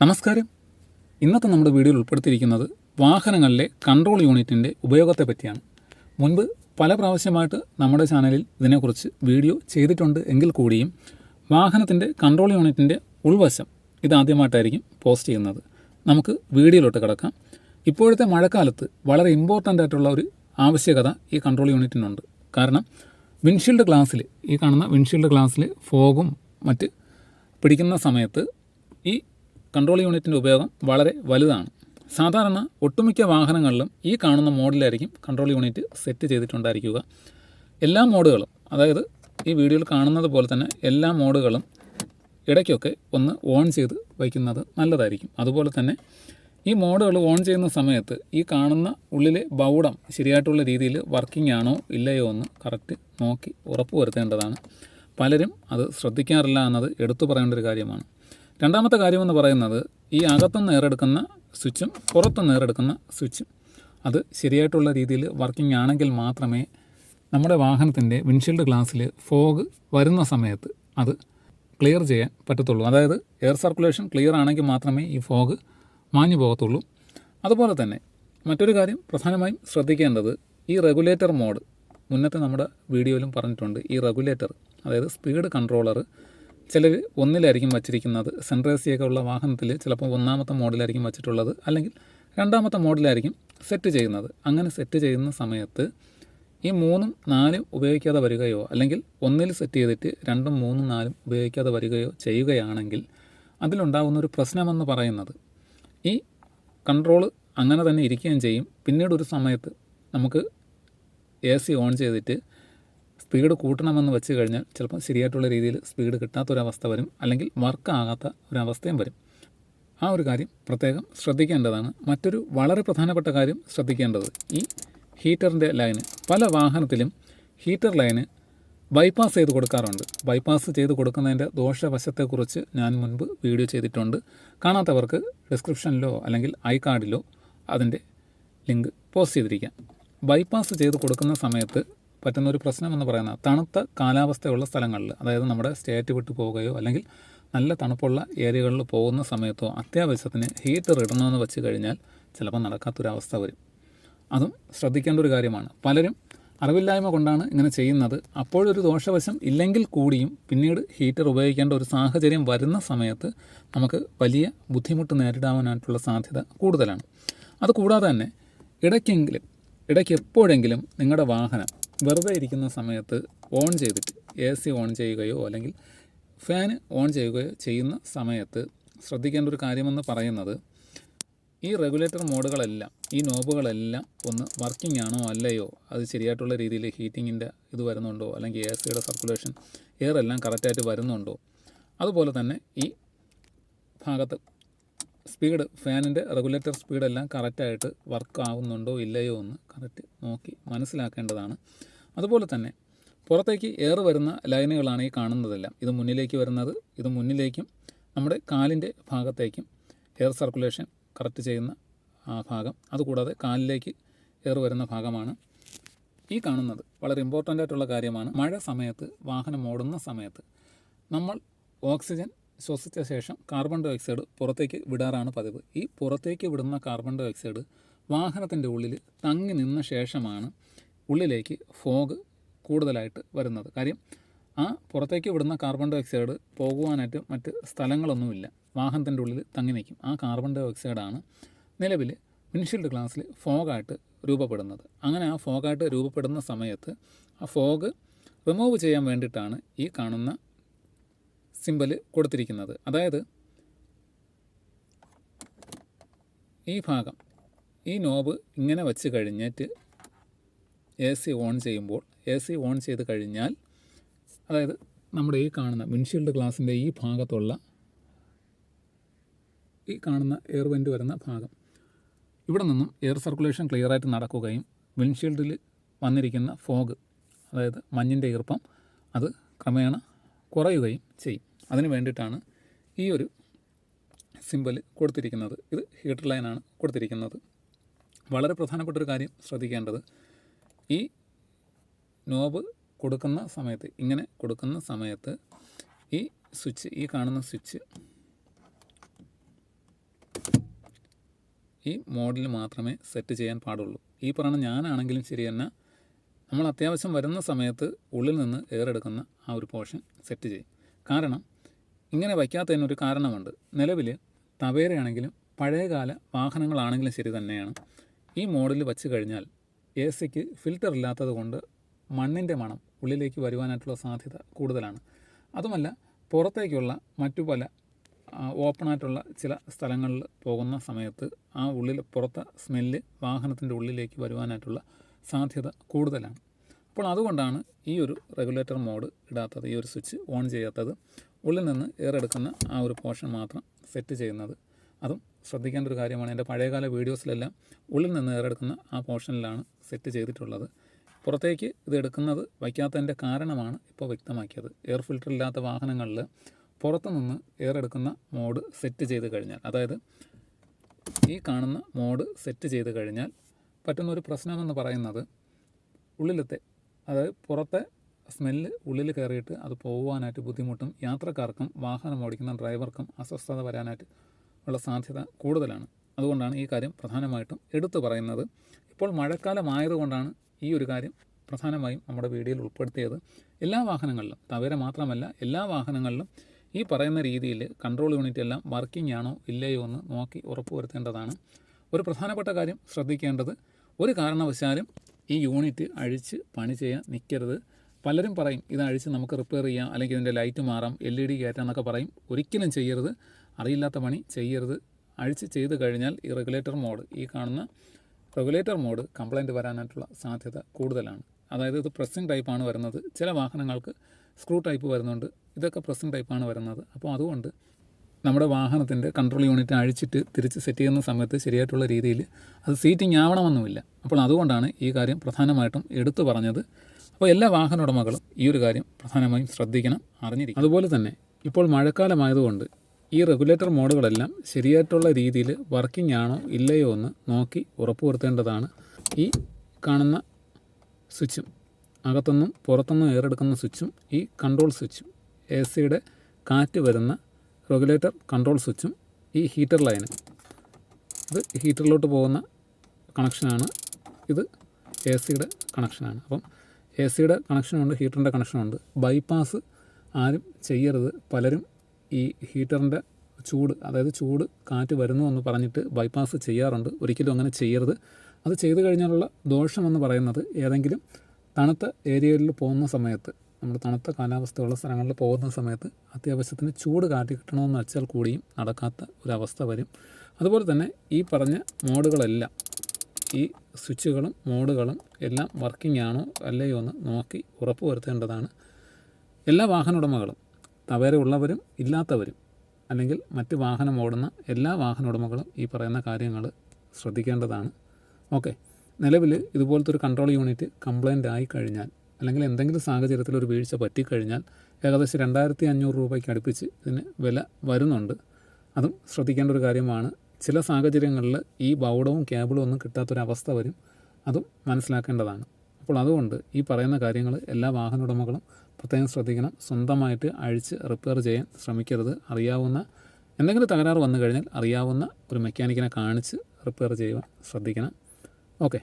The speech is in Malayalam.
നമസ്കാരം. ഇന്നത്തെ നമ്മുടെ വീഡിയോയിൽ ഉൾപ്പെടുത്തിയിരിക്കുന്നത് വാഹനങ്ങളിലെ കൺട്രോൾ യൂണിറ്റിന്റെ ഉപയോഗത്തെ പറ്റിയാണ്. മുൻപ് പല പ്രാവശ്യമായിട്ട് നമ്മുടെ ചാനലിൽ ഇതിനെക്കുറിച്ച് വീഡിയോ ചെയ്തിട്ടുണ്ട് എങ്കിൽ കൂടിയും വാഹനത്തിന്റെ കൺട്രോൾ യൂണിറ്റിന്റെ ഉൾവശം ഇതാദ്യമായിട്ടായിരിക്കും പോസ്റ്റ് ചെയ്യുന്നത്. നമുക്ക് വീഡിയോയിലോട്ട് കിടക്കാം. ഇപ്പോഴത്തെ മഴക്കാലത്ത് വളരെ ഇമ്പോർട്ടന്റ് ആയിട്ടുള്ള ഒരു ആവശ്യകത ഈ കൺട്രോൾ യൂണിറ്റിനുണ്ട്. കാരണം വിൻഷീൽഡ് ഗ്ലാസ്സിൽ ഈ കാണുന്ന വിൻഷീൽഡ് ഗ്ലാസ്സിൽ ഫോഗും മറ്റ് പിടിക്കുന്ന സമയത്ത് കൺട്രോൾ യൂണിറ്റിന്റെ ഉപയോഗം വളരെ വലുതാണ്. സാധാരണ ഒട്ടുമിക്ക വാഹനങ്ങളിലും ഈ കാണുന്ന മോഡിലായിരിക്കും കൺട്രോൾ യൂണിറ്റ് സെറ്റ് ചെയ്തിട്ടുണ്ടായിരിക്കുക. എല്ലാ മോഡുകളും അതായത് ഈ വീഡിയോയിൽ കാണുന്നത് പോലെ തന്നെ എല്ലാ മോഡുകളും ഇടയ്ക്കൊക്കെ ഒന്ന് ഓൺ ചെയ്ത് വയ്ക്കുന്നത് നല്ലതായിരിക്കും. അതുപോലെ തന്നെ ഈ മോഡുകൾ ഓൺ ചെയ്യുന്ന സമയത്ത് ഈ കാണുന്ന ഉള്ളിലെ ബൗഡം ശരിയായിട്ടുള്ള രീതിയിൽ വർക്കിംഗ് ആണോ ഇല്ലയോ എന്ന് കറക്റ്റ് നോക്കി ഉറപ്പ് വരുത്തേണ്ടതാണ്. പലരും അത് ശ്രദ്ധിക്കാറില്ല എന്നത് എടുത്തു പറയേണ്ട ഒരു കാര്യമാണ്. രണ്ടാമത്തെ കാര്യമെന്ന് പറയുന്നത് ഈ അകത്തുനിന്ന് ഏറെടുക്കുന്ന സ്വിച്ചും പുറത്തുനിന്ന് ഏറെടുക്കുന്ന സ്വിച്ചും അത് ശരിയായിട്ടുള്ള രീതിയിൽ വർക്കിംഗ് ആണെങ്കിൽ മാത്രമേ നമ്മുടെ വാഹനത്തിന്റെ വിൻഷീൽഡ് ഗ്ലാസ്സിൽ ഫോഗ് വരുന്ന സമയത്ത് അത് ക്ലിയർ ചെയ്യാൻ പറ്റത്തുള്ളൂ. അതായത് എയർ സർക്കുലേഷൻ ക്ലിയർ ആണെങ്കിൽ മാത്രമേ ഈ ഫോഗ് മാഞ്ഞു പോകത്തുള്ളൂ. അതുപോലെ തന്നെ മറ്റൊരു കാര്യം പ്രധാനമായും ശ്രദ്ധിക്കേണ്ടത് ഈ റെഗുലേറ്റർ മോഡ് മുന്നത്തെ നമ്മുടെ വീഡിയോയിലും പറഞ്ഞിട്ടുണ്ട് ഈ റെഗുലേറ്റർ അതായത് സ്പീഡ് കൺട്രോളർ ചിലർ ഒന്നിലായിരിക്കും വച്ചിരിക്കുന്നത്. സെൻട്രേസിയൊക്കെ ഉള്ള വാഹനത്തിൽ ചിലപ്പോൾ ഒന്നാമത്തെ മോഡലായിരിക്കും വച്ചിട്ടുള്ളത്. അല്ലെങ്കിൽ രണ്ടാമത്തെ മോഡലായിരിക്കും സെറ്റ് ചെയ്യുന്നത്. അങ്ങനെ സെറ്റ് ചെയ്യുന്ന സമയത്ത് ഈ മൂന്നും നാലും ഉപയോഗിക്കാതെ വരികയോ അല്ലെങ്കിൽ ഒന്നിൽ സെറ്റ് ചെയ്തിട്ട് രണ്ടും മൂന്നും നാലും ഉപയോഗിക്കാതെ വരികയോ ചെയ്യുകയാണെങ്കിൽ അതിലുണ്ടാകുന്ന ഒരു പ്രശ്നമെന്ന് പറയുന്നത് ഈ കൺട്രോൾ അങ്ങനെ തന്നെ ഇരിക്കുകയും ചെയ്യും. പിന്നീട് ഒരു സമയത്ത് നമുക്ക് എ സി ഓൺ ചെയ്തിട്ട് സ്പീഡ് കൂട്ടണമെന്ന് വെച്ച് കഴിഞ്ഞാൽ ചിലപ്പോൾ ശരിയായിട്ടുള്ള രീതിയിൽ സ്പീഡ് കിട്ടാത്തൊരവസ്ഥ വരും അല്ലെങ്കിൽ വർക്ക് ആകാത്ത ഒരവസ്ഥയും വരും. ആ ഒരു കാര്യം പ്രത്യേകം ശ്രദ്ധിക്കേണ്ടതാണ്. മറ്റൊരു വളരെ പ്രധാനപ്പെട്ട കാര്യം ശ്രദ്ധിക്കേണ്ടത് ഈ ഹീറ്ററിന്റെ ലൈന്. പല വാഹനത്തിലും ഹീറ്റർ ലൈന് ബൈപ്പാസ് ചെയ്ത് കൊടുക്കാറുണ്ട്. ബൈപ്പാസ് ചെയ്ത് കൊടുക്കുന്നതിന്റെ ദോഷവശത്തെക്കുറിച്ച് ഞാൻ മുൻപ് വീഡിയോ ചെയ്തിട്ടുണ്ട്. കാണാത്തവർക്ക് ഡിസ്ക്രിപ്ഷനിലോ അല്ലെങ്കിൽ ഐ കാർഡിലോ അതിന്റെ ലിങ്ക് പോസ്റ്റ് ചെയ്തിരിക്കാം. ബൈപ്പാസ് ചെയ്ത് കൊടുക്കുന്ന സമയത്ത് പറ്റുന്ന ഒരു പ്രശ്നം എന്ന് പറയുന്നത് തണുത്ത കാലാവസ്ഥയുള്ള സ്ഥലങ്ങളിൽ അതായത് നമ്മുടെ സ്റ്റേറ്റ് വിട്ട് പോവുകയോ അല്ലെങ്കിൽ നല്ല തണുപ്പുള്ള ഏരിയകളിൽ പോകുന്ന സമയത്തോ അത്യാവശ്യത്തിന് ഹീറ്റർ ഇടണമെന്ന് വെച്ച് കഴിഞ്ഞാൽ ചിലപ്പോൾ നടക്കാത്തൊരവസ്ഥ വരും. അതും ശ്രദ്ധിക്കേണ്ട ഒരു കാര്യമാണ്. പലരും അറിവില്ലായ്മ കൊണ്ടാണ് ഇങ്ങനെ ചെയ്യുന്നത്. അപ്പോഴൊരു ദോഷവശം ഇല്ലെങ്കിൽ കൂടിയും പിന്നീട് ഹീറ്റർ ഉപയോഗിക്കേണ്ട ഒരു സാഹചര്യം വരുന്ന സമയത്ത് നമുക്ക് വലിയ ബുദ്ധിമുട്ട് നേരിടാനായിട്ടുള്ള സാധ്യത കൂടുതലാണ്. അതുകൂടാതെ തന്നെ ഇടയ്ക്കെങ്കിലും ഇടയ്ക്ക് എപ്പോഴെങ്കിലും നിങ്ങളുടെ വാഹനം വെറുതെ ഇരിക്കുന്ന സമയത്ത് ഓൺ ചെയ്തിട്ട് എ സി ഓൺ ചെയ്യുകയോ അല്ലെങ്കിൽ ഫാൻ ഓൺ ചെയ്യുകയോ ചെയ്യുന്ന സമയത്ത് ശ്രദ്ധിക്കേണ്ട ഒരു കാര്യമെന്ന് പറയുന്നത് ഈ റെഗുലേറ്റർ മോഡുകളെല്ലാം ഈ നോബുകളെല്ലാം ഒന്ന് വർക്കിംഗ് ആണോ അല്ലയോ? അത് ശരിയായിട്ടുള്ള രീതിയിൽ ഹീറ്റിങ്ങിന്റെ ഇത് വരുന്നുണ്ടോ? അല്ലെങ്കിൽ എ സിയുടെ സർക്കുലേഷൻ എയർ എല്ലാം കറക്റ്റായിട്ട് വരുന്നുണ്ടോ? അതുപോലെ തന്നെ ഈ ഭാഗത്ത് സ്പീഡ് ഫാനിന്റെ റെഗുലേറ്റർ സ്പീഡെല്ലാം കറക്റ്റായിട്ട് വർക്ക് ആവുന്നുണ്ടോ ഇല്ലയോ എന്ന് കറക്റ്റ് നോക്കി മനസ്സിലാക്കേണ്ടതാണ്. അതുപോലെ തന്നെ പുറത്തേക്ക് എയർ വരുന്ന ലൈനുകളാണ് ഈ കാണുന്നതെല്ലാം. ഇത് മുന്നിലേക്ക് വരുന്നത് ഇത് മുന്നിലേക്കും നമ്മുടെ കാലിന്റെ ഭാഗത്തേക്കും എയർ സർക്കുലേഷൻ കറക്റ്റ് ചെയ്യുന്ന ആ ഭാഗം. അതുകൂടാതെ കാലിലേക്ക് എയർ വരുന്ന ഭാഗമാണ് ഈ കാണുന്നത്. വളരെ ഇമ്പോർട്ടന്റ് ആയിട്ടുള്ള കാര്യമാണ്. മഴ സമയത്ത് വാഹനം ഓടുന്ന സമയത്ത് നമ്മൾ ഓക്സിജൻ ശ്വസിച്ച ശേഷം കാർബൺ ഡൈ ഓക്സൈഡ് പുറത്തേക്ക് വിടാറാണ് പതിവ്. ഈ പുറത്തേക്ക് വിടുന്ന കാർബൺ ഡൈ ഓക്സൈഡ് വാഹനത്തിന്റെ ഉള്ളിൽ തങ്ങി നിന്ന ശേഷമാണ് ഉള്ളിലേക്ക് ഫോഗ് കൂടുതലായിട്ട് വരുന്നത്. കാര്യം ആ പുറത്തേക്ക് വിടുന്ന കാർബൺ ഡൈ ഓക്സൈഡ് പോകുവാനായിട്ട് മറ്റ് സ്ഥലങ്ങളൊന്നുമില്ല. വാഹനത്തിന്റെ ഉള്ളിൽ തങ്ങി നിൽക്കും. ആ കാർബൺ ഡൈ ഓക്സൈഡാണ് നിലവിൽ വിൻഷീൽഡ് ഗ്ലാസ്സിൽ ഫോഗായിട്ട് രൂപപ്പെടുന്നത്. അങ്ങനെ ആ ഫോഗായിട്ട് രൂപപ്പെടുന്ന സമയത്ത് ആ ഫോഗ് റിമൂവ് ചെയ്യാൻ വേണ്ടിയിട്ടാണ് ഈ കാണുന്ന സിമ്പൽ കൊടുത്തിരിക്കുന്നത്. അതായത് ഈ ഭാഗം ഈ നോബ് ഇങ്ങനെ വച്ച് കഴിഞ്ഞിട്ട് എ സി ഓൺ ചെയ്യുമ്പോൾ എ സി ഓൺ ചെയ്ത് കഴിഞ്ഞാൽ അതായത് നമ്മുടെ ഈ കാണുന്ന വിൻഷീൽഡ് ഗ്ലാസിന്റെ ഈ ഭാഗത്തുള്ള ഈ കാണുന്ന എയർ വെന്റ് വരുന്ന ഭാഗം. ഇവിടെ നിന്നും എയർ സർക്കുലേഷൻ ക്ലിയറായിട്ട് നടക്കുകയും വിൻഷീൽഡിൽ വന്നിരിക്കുന്ന ഫോഗ് അതായത് മഞ്ഞിന്റെ ഈർപ്പം അത് ക്രമേണ കുറയുകയും ചെയ്യും. അതിന് വേണ്ടിയിട്ടാണ് ഈ ഒരു സിമ്പിൾ കൊടുത്തിരിക്കുന്നത്. ഇത് ഹീറ്റർ ലൈനാണ് കൊടുത്തിരിക്കുന്നത്. വളരെ പ്രധാനപ്പെട്ട ഒരു കാര്യം ശ്രദ്ധിക്കേണ്ടത്. ഈ നോബ് കൊടുക്കുന്ന സമയത്ത് ഇങ്ങനെ കൊടുക്കുന്ന സമയത്ത് ഈ സ്വിച്ച് ഈ കാണുന്ന സ്വിച്ച് ഈ മോഡിൽ മാത്രമേ സെറ്റ് ചെയ്യാൻ പാടുള്ളൂ. ഈ പറയുന്ന ഞാനാണെങ്കിലും ശരി തന്നെ നമ്മൾ അത്യാവശ്യം വരുന്ന സമയത്ത് ഉള്ളിൽ നിന്ന് എയർ എടുക്കുന്ന ആ ഒരു പോർഷൻ സെറ്റ് ചെയ്യും. കാരണം ഇങ്ങനെ വയ്ക്കാത്തതിനൊരു കാരണമുണ്ട്. നിലവിൽ തവേരയാണെങ്കിലും പഴയകാല വാഹനങ്ങളാണെങ്കിലും ശരി തന്നെയാണ്. ഈ മോഡിൽ വച്ച് കഴിഞ്ഞാൽ എ സിക്ക് ഫിൽറ്റർ ഇല്ലാത്തത് കൊണ്ട് മണ്ണിന്റെ മണം ഉള്ളിലേക്ക് വരുവാനായിട്ടുള്ള സാധ്യത കൂടുതലാണ്. അതുമല്ല പുറത്തേക്കുള്ള മറ്റു പല ഓപ്പണായിട്ടുള്ള ചില സ്ഥലങ്ങളിൽ പോകുന്ന സമയത്ത് ആ ഉള്ളിൽ പുറത്തെ സ്മെല്ല് വാഹനത്തിന്റെ ഉള്ളിലേക്ക് വരുവാനായിട്ടുള്ള സാധ്യത കൂടുതലാണ്. അപ്പോൾ അതുകൊണ്ടാണ് ഈ ഒരു റെഗുലേറ്റർ മോഡ് ഇടാത്തത് ഈ ഒരു സ്വിച്ച് ഓൺ ചെയ്യാത്തത്. ഉള്ളിൽ നിന്ന് ഏറെടുക്കുന്ന ആ ഒരു പോർഷൻ മാത്രം സെറ്റ് ചെയ്യുന്നത്. അതും ശ്രദ്ധിക്കേണ്ട ഒരു കാര്യമാണ്. എന്റെ പഴയകാല വീഡിയോസിലെല്ലാം ഉള്ളിൽ നിന്ന് ഏറെടുക്കുന്ന ആ പോർഷനിലാണ് സെറ്റ് ചെയ്തിട്ടുള്ളത്. പുറത്തേക്ക് ഇത് എടുക്കുന്നത് വയ്ക്കാത്തതിന്റെ കാരണമാണ് ഇപ്പോൾ വ്യക്തമാക്കിയത്. എയർ ഫിൽറ്റർ ഇല്ലാത്ത വാഹനങ്ങളിൽ പുറത്തു നിന്ന് എടുക്കുന്ന മോഡ് സെറ്റ് ചെയ്ത് കഴിഞ്ഞാൽ അതായത് ഈ കാണുന്ന മോഡ് സെറ്റ് ചെയ്ത് കഴിഞ്ഞാൽ പറ്റുന്ന ഒരു പ്രശ്നമെന്ന് പറയുന്നത് ഉള്ളിലത്തെ അതായത് പുറത്തെ സ്മെല്ല് ഉള്ളിൽ കയറിയിട്ട് അത് പോകുവാനായിട്ട് ബുദ്ധിമുട്ടും യാത്രക്കാർക്കും വാഹനം ഓടിക്കുന്ന ഡ്രൈവർക്കും അസ്വസ്ഥത വരാനായിട്ട് ഉള്ള സാധ്യത കൂടുതലാണ്. അതുകൊണ്ടാണ് ഈ കാര്യം പ്രധാനമായിട്ടും എടുത്തു പറയുന്നത്. ഇപ്പോൾ മഴക്കാലമായതുകൊണ്ടാണ് ഈ ഒരു കാര്യം പ്രധാനമായും നമ്മുടെ വീഡിയോയിൽ ഉൾപ്പെടുത്തിയത്. എല്ലാ വാഹനങ്ങളിലും തവേര മാത്രമല്ല എല്ലാ വാഹനങ്ങളിലും ഈ പറയുന്ന രീതിയിൽ കൺട്രോൾ യൂണിറ്റ് എല്ലാം വർക്കിംഗ് ആണോ ഇല്ലയോ എന്ന് നോക്കി ഉറപ്പുവരുത്തേണ്ടതാണ്. ഒരു പ്രധാനപ്പെട്ട കാര്യം ശ്രദ്ധിക്കേണ്ടത് ഒരു കാരണവശാലും ഈ യൂണിറ്റ് അഴിച്ച് പണി ചെയ്യാൻ നിൽക്കരുത് പലരും പറയും ഇത് നമുക്ക് റിപ്പയർ ചെയ്യാം അല്ലെങ്കിൽ ഇതിന്റെ ലൈറ്റ് മാറാം എൽ ഇ ഡി കയറ്റാം എന്നൊക്കെ പറയും. ഒരിക്കലും ചെയ്യരുത്. അറിയില്ലാത്ത പണി ചെയ്യരുത്. അഴിച്ച് ചെയ്ത് കഴിഞ്ഞാൽ ഈ റെഗുലേറ്റർ മോഡ് ഈ കാണുന്ന റെഗുലേറ്റർ മോഡ് കംപ്ലൈന്റ് വരാനായിട്ടുള്ള സാധ്യത കൂടുതലാണ്. അതായത് ഇത് പ്രസ്സിംഗ് ടൈപ്പാണ് വരുന്നത്. ചില വാഹനങ്ങൾക്ക് സ്ക്രൂ ടൈപ്പ് വരുന്നുണ്ട്. ഇതൊക്കെ പ്രസ്സിംഗ് ടൈപ്പാണ് വരുന്നത്. അപ്പോൾ അതുകൊണ്ട് നമ്മുടെ വാഹനത്തിന്റെ കൺട്രോൾ യൂണിറ്റ് അഴിച്ചിട്ട് തിരിച്ച് സെറ്റ് ചെയ്യുന്ന സമയത്ത് ശരിയായിട്ടുള്ള രീതിയിൽ അത് സീറ്റിംഗ് ആവണമെന്നുമില്ല. അപ്പോൾ അതുകൊണ്ടാണ് ഈ കാര്യം പ്രധാനമായിട്ടും എടുത്തു പറഞ്ഞത്. അപ്പോൾ എല്ലാ വാഹന ഉടമകളും ഈ ഒരു കാര്യം പ്രധാനമായും ശ്രദ്ധിക്കണം അറിഞ്ഞിരിക്കും അതുപോലെ തന്നെ ഇപ്പോൾ മഴക്കാലമായതുകൊണ്ട് ഈ റെഗുലേറ്റർ മോഡുകളെല്ലാം ശരിയായിട്ടുള്ള രീതിയിൽ വർക്കിംഗ് ആണോ ഇല്ലയോ എന്ന് നോക്കി ഉറപ്പുവരുത്തേണ്ടതാണ്. ഈ കാണുന്ന സ്വിച്ചും അകത്തുനിന്നും പുറത്തുനിന്നും ഏറെടുക്കുന്ന സ്വിച്ചും ഈ കൺട്രോൾ സ്വിച്ചും എ സിയുടെ കാറ്റ് വരുന്ന റെഗുലേറ്റർ കൺട്രോൾ സ്വിച്ചും ഈ ഹീറ്റർ ലൈന്. ഇത് ഹീറ്ററിലോട്ട് പോകുന്ന കണക്ഷനാണ്. ഇത് എ സിയുടെ കണക്ഷനാണ്. അപ്പം എ സിയുടെ കണക്ഷനുണ്ട് ഹീറ്ററിന്റെ കണക്ഷനുണ്ട്. ബൈപ്പാസ് ആരും ചെയ്യരുത്. പലരും ഈ ഹീറ്ററിന്റെ ചൂട് അതായത് ചൂട് കാറ്റ് വരുന്നു എന്ന് പറഞ്ഞിട്ട് ബൈപ്പാസ് ചെയ്യാറുണ്ട്. ഒരിക്കലും അങ്ങനെ ചെയ്യരുത്. അത് ചെയ്തു കഴിഞ്ഞാലുള്ള ദോഷമെന്ന് പറയുന്നത് ഏതെങ്കിലും തണുത്ത ഏരിയയിൽ പോകുന്ന സമയത്ത് നമ്മൾ തണുത്ത കാലാവസ്ഥയുള്ള സ്ഥലങ്ങളിൽ പോകുന്ന സമയത്ത് അത്യാവശ്യത്തിന് ചൂട് കാറ്റ് കിട്ടണമെന്ന് വെച്ചാൽ കൂടിയും നടക്കാത്ത ഒരവസ്ഥ വരും. അതുപോലെ തന്നെ ഈ പറഞ്ഞ മോഡുകളെല്ലാം ഈ സ്വിച്ചുകളും മോഡുകളും എല്ലാം വർക്കിംഗ് ആണോ അല്ലയോ എന്ന് നോക്കി ഉറപ്പ് വരുത്തേണ്ടതാണ്. എല്ലാ വാഹന ഉടമകളും തവേര ഉള്ളവരും ഇല്ലാത്തവരും അല്ലെങ്കിൽ മറ്റ് വാഹനം ഓടുന്ന എല്ലാ വാഹന ഉടമകളും ഈ പറയുന്ന കാര്യങ്ങൾ ശ്രദ്ധിക്കേണ്ടതാണ്. ഓക്കെ. നിലവിൽ ഇതുപോലത്തെ ഒരു കൺട്രോൾ യൂണിറ്റ് കംപ്ലൈന്റ് ആയി കഴിഞ്ഞാൽ അല്ലെങ്കിൽ എന്തെങ്കിലും സാഹചര്യത്തിൽ ഒരു വീഴ്ച പറ്റിക്കഴിഞ്ഞാൽ ഏകദേശം രണ്ടായിരത്തി അഞ്ഞൂറ് രൂപയ്ക്ക് അടുപ്പിച്ച് ഇതിന് വില വരുന്നുണ്ട്. അതും ശ്രദ്ധിക്കേണ്ട ഒരു കാര്യമാണ് ചില സാഹചര്യങ്ങളിൽ ഈ ബൗഡവും കേബിളും ഒന്നും കിട്ടാത്തൊരവസ്ഥ വരും. അതും മനസ്സിലാക്കേണ്ടതാണ്. അപ്പോൾ അതുകൊണ്ട് ഈ പറയുന്ന കാര്യങ്ങൾ എല്ലാ വാഹന ഉടമകളും പ്രത്യേകം ശ്രദ്ധിക്കണം. സ്വന്തമായിട്ട് അഴിച്ച് റിപ്പയർ ചെയ്യാൻ ശ്രമിക്കരുത്. അറിയാവുന്ന എന്തെങ്കിലും തകരാറ് വന്നു കഴിഞ്ഞാൽ അറിയാവുന്ന ഒരു മെക്കാനിക്കിനെ കാണിച്ച് റിപ്പയർ ചെയ്യുവാൻ ശ്രദ്ധിക്കണം. ഓക്കെ.